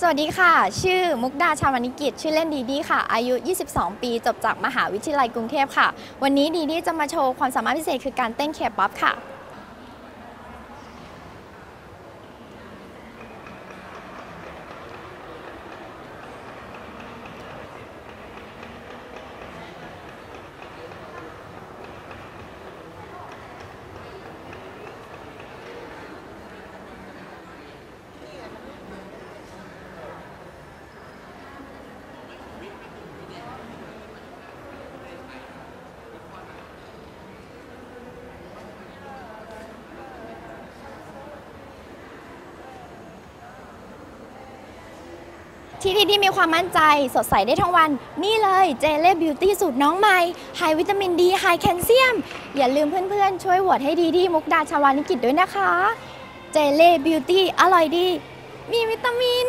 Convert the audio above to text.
สวัสดีค่ะ ชื่อมุกดาชาวนิกิจ ชื่อเล่นดีดีค่ะ อายุ 22 ปี จบจากมหาวิทยาลัยกรุงเทพค่ะ วันนี้ดีดีจะมาโชว์ความสามารถพิเศษคือการเต้นเคป๊อปค่ะ ที่ดีดีมีความมั่นใจสดใสได้ทั้งวัน นี่เลยเจเล่บิวตี้สูตรน้องใหม่ไฮวิตามินดีไฮแคลเซียม อย่าลืมเพื่อนๆ ช่วยโหวตให้ดีดีมุกดาชาวานิกิจด้วยนะคะ เจเล่บิวตี้อร่อยดี มีวิตามิน